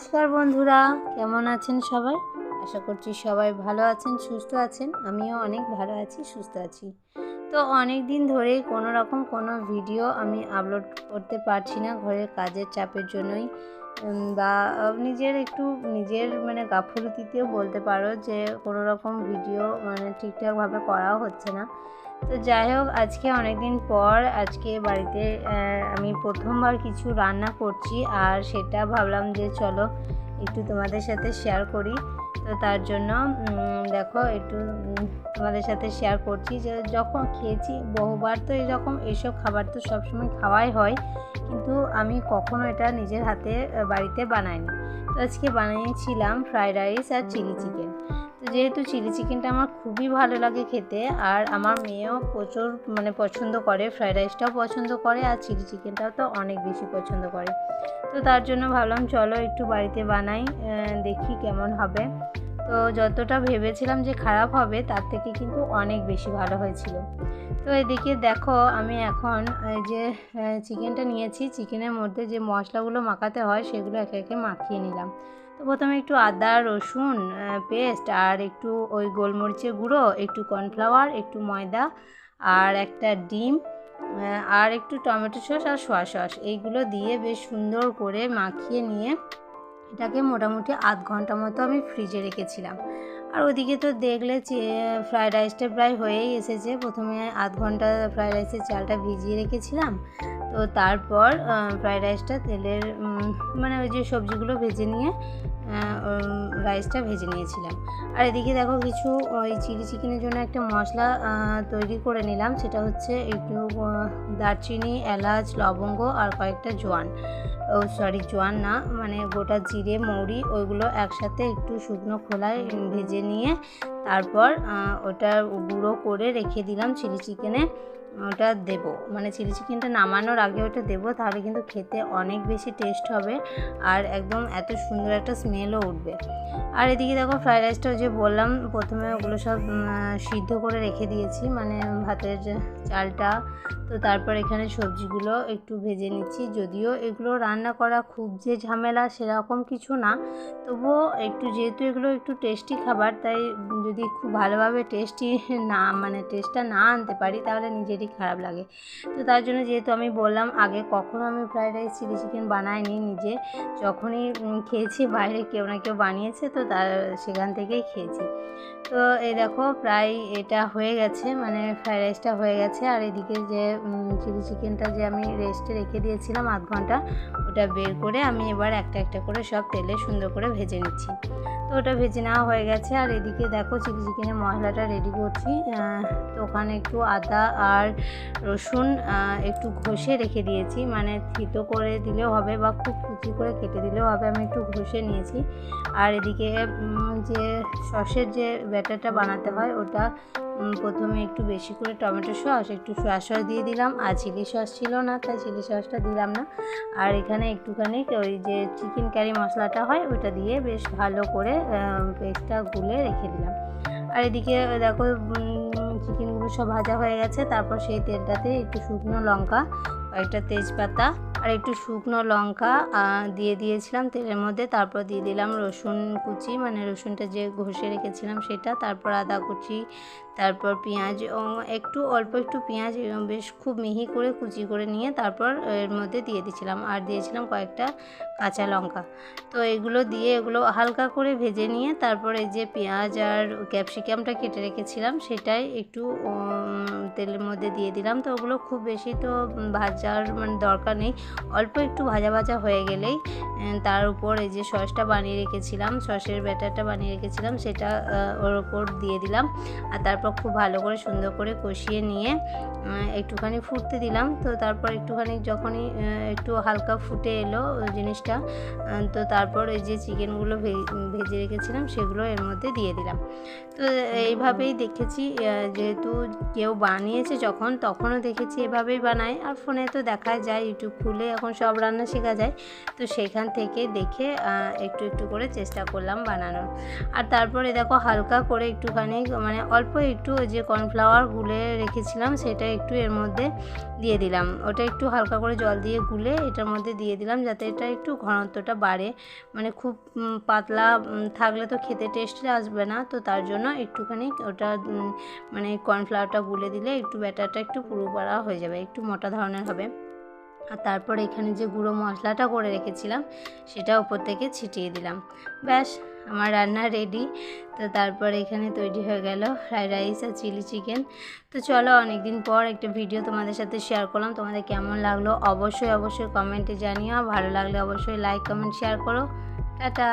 নমস্কার বন্ধুরা, কেমন আছেন সবাই? আশা করছি সবাই ভালো আছেন, সুস্থ আছেন। আমিও অনেক ভালো আছি, সুস্থ আছি। তো অনেক দিন ধরে কোনো রকম কোনো ভিডিও আমি আপলোড করতে পারছি না, ঘরের কাজের চাপের জন্যই। বা নিজের একটু নিজের মানে গাফুলতিতেও বলতে পারো যে কোনো রকম ভিডিও মানে ঠিকঠাকভাবে করাও হচ্ছে না। তো যাই হোক, আজকে অনেক দিন পর আজকে বাড়িতে আমি প্রথমবার কিছু রান্না করছি, আর সেটা ভাবলাম যে, চলো একটু তোমাদের সাথে শেয়ার করি। তো তার জন্য দেখো একটু তোমাদের সাথে শেয়ার করছি যে যখন খেয়েছি, বহুবার তো এরকম এইসব খাবার তো সবসময় খাওয়াই হয়, কিন্তু আমি কখনো এটা নিজের হাতে, বাড়িতে বানাইনি। তো আজকে বানিয়েছিলাম ফ্রায়েড রাইস আর চিলি চিকেন যেহেতু চিলি চিকেনটা আমার খুবই ভালো লাগে খেতে, আর আমার মেয়েও প্রচুর মানে পছন্দ করে, ফ্রাইড রাইসটাও পছন্দ করে, আর চিলি চিকেনটাও তো অনেক বেশি পছন্দ করে। তো তার জন্য ভাবলাম, চলো একটু বাড়িতে বানাই দেখি কেমন হবে। তো যতটা ভেবেছিলাম যে খারাপ হবে, তার থেকে কিন্তু অনেক বেশি ভালো হয়েছিল। তো এদিকে দেখো, আমি এখন যে চিকেনটা নিয়েছি, চিকেনের মধ্যে যে মশলাগুলো মাখাতে হয়, সেগুলো একে একে মাখিয়ে নিলাম। তো প্রথমে একটু আদা, রসুন পেস্ট আর একটু ওই গোলমরিচের গুঁড়ো, একটু কর্নফ্লাওয়ার একটু ময়দা আর একটা ডিম আর একটু টমেটো সস আর সোয়া সস। এইগুলো দিয়ে বেশ সুন্দর করে মাখিয়ে নিয়ে এটাকে মোটামুটি আধ ঘণ্টা মতো আমি ফ্রিজে রেখেছিলাম। আর ওদিকে তো দেখলে ফ্রায়েড রাইসটা প্রায় হয়েই এসেছে। প্রথমে আধ ঘণ্টা ফ্রায়েড রাইসের চালটা ভিজিয়ে রেখেছিলাম। তো তারপর ফ্রায়েড রাইসটা তেলের মানে ওই যে সবজিগুলো ভেজে নিয়ে রাইসটা ভেজে নিয়েছিলাম। আর এদিকে দেখো কিছু ওই চিলি চিকেনের জন্য একটা মশলা তৈরি করে নিলাম। সেটা হচ্ছে একটু দারচিনি, এলাচ, লবঙ্গ আর কয়েকটা জোয়ান। ও সরি জোয়ান না মানে গোটা জিরে, মৌরি, ওইগুলো একসাথে একটু শুকনো খোলায় ভেজে নিয়ে তারপর ওটা গুঁড়ো করে রেখে দিলাম চিলি চিকেনে। ওটা দেব। মানে চিলি চিকেনটা নামানোর আগে ওটা দেবো, তাহলে কিন্তু খেতে অনেক বেশি টেস্ট হবে আর একদম এত সুন্দর একটা স্মেলও উঠবে। আর এদিকে দেখো ফ্রাইড রাইসটা যে বললাম, প্রথমে ওগুলো সব সিদ্ধ করে রেখে দিয়েছি মানে ভাতের চালটা। তো তারপর এখানে সবজিগুলো একটু ভেজে নিচ্ছি, যদিও এগুলো রান্না করা খুব যে ঝামেলা সেরকম কিছু না। তবুও একটু যেহেতু এগুলো একটু টেস্টি খাবার, তাই যদি খুব ভালোভাবে টেস্টি না মানে টেস্টটা না আনতে পারি, তাহলে নিজেরই খারাপ লাগে। তো তার জন্য যেহেতু আমি বললাম, আগে কখনো আমি ফ্রায়েড রাইস চিলি চিকেন বানাইনি নিজে। যখনই খেয়েছি, বাইরে কেউ না কেউ বানিয়েছে, তো তার, সেখান থেকেই খেয়েছি। তো এই দেখো, প্রায় এটা হয়ে গেছে মানে ফ্রায়েড রাইসটা হয়ে গেছে। আর এদিকে যে চিলি চিকেনটা যে আমি রেস্টে রেখে দিয়েছিলাম আধ ঘণ্টা ওটা বের করে আমি এবার একটা একটা করে সব তেলে সুন্দর করে ভেজে নিচ্ছি। তো ওটা ভেজে নেওয়া হয়ে গেছে। আর এদিকে দেখো চিলি চিকেনের মশলাটা রেডি করছি। তো ওখানে একটু আদা আর রসুন একটু ঘষে রেখে দিয়েছি। মানে থিতো করে দিলেও হবে বা খুব কুচি করে কেটে দিলেও হবে। আমি একটু ঘষে নিয়েছি। আর এদিকে যে সসের যে ব্যাটারটা বানাতে হয় ওটা প্রথমে একটু বেশি করে টমেটো সস, একটু সোয়া সস দিয়ে দিলাম। আর চিলি সস ছিল না, তাই চিলি সসটা দিলাম না। আর এখানে একটুখানি ওই যে চিকেন কারি মশলাটা হয় ওইটা দিয়ে বেশ ভালো করে পেস্টটা গুলে রেখে দিলাম। আর এদিকে দেখো চিকেনগুলো সব ভাজা হয়ে গেছে। তারপর সেই তেলটাতে একটু শুকনো লঙ্কা কয়েকটা তেজপাতা, আর একটু শুকনো লঙ্কা দিয়ে দিয়েছিলাম তেলের মধ্যে। তারপর দিয়ে দিলাম রসুন কুচি মানে রসুনটা যে ঘষে রেখেছিলাম সেটা। তারপর আদা কুচি তারপর পেঁয়াজ একটু, অল্প একটু পেঁয়াজ বেশ খুব মিহি করে কুচি করে নিয়ে তারপর এর মধ্যে দিয়ে দিয়েছিলাম। আর দিয়েছিলাম কয়েকটা কাঁচা লঙ্কা। তো এগুলো দিয়ে এগুলো হালকা করে ভেজে নিয়ে তারপর এই যে পেঁয়াজ আর ক্যাপসিকামটা কেটে রেখেছিলাম, সেটাই একটু তেলের মধ্যে দিয়ে দিলাম। তো ওগুলো খুব বেশি তো ভাজার মানে দরকার নেই। অল্প একটু ভাজা ভাজা হয়ে গেলেই তার উপর এই যে সসটা বানিয়ে রেখেছিলাম, সসের ব্যাটারটা বানিয়ে রেখেছিলাম, সেটা ওর ওপর দিয়ে দিলাম। আর তারপর খুব ভালো করে সুন্দর করে কষিয়ে নিয়ে একটুখানি ফুটতে দিলাম। তো তারপর একটুখানি যখনই একটু হালকা ফুটে এলো জিনিসটা তো তারপর এই যে চিকেনগুলো ভেজে রেখেছিলাম সেগুলো এর মধ্যে দিয়ে দিলাম। তো এইভাবেই দেখেছি যেহেতু কেউ বানিয়েছে যখন, তখনও দেখেছি এভাবেই বানায়। আর ফোনে তো দেখা যায়, ইউটিউব খুলে এখন সব রান্না শেখা যায়। তো সেখান থেকে দেখে একটু একটু করে চেষ্টা করলাম বানানোর। আর তারপরে দেখো হালকা করে একটুখানি মানে অল্প একটু ওই যে কর্নফ্লাওয়ার গুলে রেখেছিলাম, সেটা একটু এর মধ্যে দিয়ে দিলাম। ওটা একটু হালকা করে জল দিয়ে গুলে এটার মধ্যে দিয়ে দিলাম, যাতে এটা একটু ঘনত্বটা বাড়ে। মানে খুব পাতলা থাকলে তো খেতে টেস্ট আসবে না, তো তার জন্য একটুখানি ওটা মানে কর্নফ্লাওয়ারটা গুলে দিলে একটু ব্যাটারটা একটু পুরো পাড়া হয়ে যাবে, একটু মোটা ধরনের হবে। আর তারপর এখানে যে গুঁড়ো মশলাটা করে রেখেছিলাম, সেটা উপর থেকে ছিটিয়ে দিলাম। ব্যাস আমার রান্না রেডি তো তারপর এখানে তৈরি হয়ে গেল ফ্রাইড রাইস আর চিলি চিকেন তো চলো অনেক দিন পর একটা ভিডিও তোমাদের সাথে শেয়ার করলাম। তোমাদের কেমন লাগল অবশ্যই অবশ্যই কমেন্টে জানিও। ভালো লাগলে অবশ্যই লাইক কমেন্ট শেয়ার করো। টাটা।